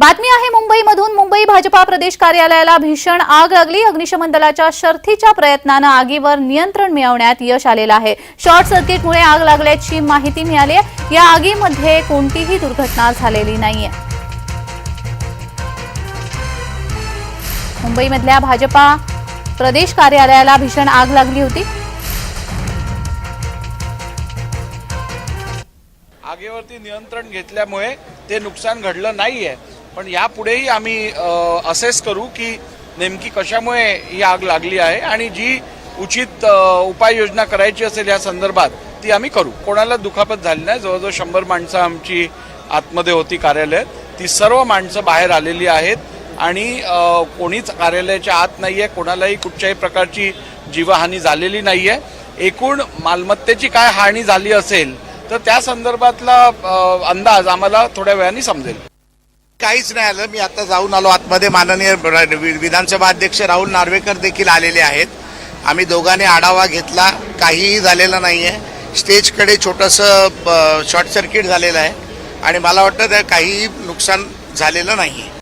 बातमी आहे मुंबईमधून. मुंबई भाजपा प्रदेश कार्यालयाला भीषण आग लागली. अग्निशमन दलाच्या शर्थीच्या प्रयत्नानं आगीवर नियंत्रण मिळवण्यात यश आलेलं आहे. शॉर्ट सर्किटमुळे आग लागल्याची माहिती मिळाली आहे. या आगीमध्ये कोणतीही दुर्घटना झालेली नाहीये. मुंबईमधल्या भाजपा प्रदेश कार्यालयाला भीषण आग लागली होती. आगीवरती नियंत्रण घेतल्यामुळे ते नुकसान घडलं नाही आहे पण यापुढेही आम्ही असेस करू की नेमकी कशामुळे ही आग लागली आहे आणि जी उचित उपाययोजना करायची असेल या संदर्भात ती आम्ही करू. कोणाला दुखापत झाली नाही. जवळजवळ शंभर माणसं आमची आतमध्ये होती कार्यालयात. ती सर्व माणसं बाहेर आलेली आहेत आणि कोणीच कार्यालयाच्या आत नाही आहे कोणालाही कुठच्याही प्रकारची जीवहानी झालेली नाही आहे एकूण मालमत्तेची काय हानी झाली असेल तर त्या संदर्भातला अंदाज आम्हाला थोड्या वेळाने समजेल. काहीच नाही आलं. मी आता जाऊन आलो आतमध्ये. माननीय वि- विधानसभा अध्यक्ष राहुल नार्वेकर देखील आलेले आहेत. आम्ही दोघांनी आढावा घेतला. काहीही झालेलं नाही आहे स्टेजकडे छोटंसं शॉर्ट सर्किट झालेलं आहे. आणि मला वाटतं त्या काहीही नुकसान झालेलं नाही आहे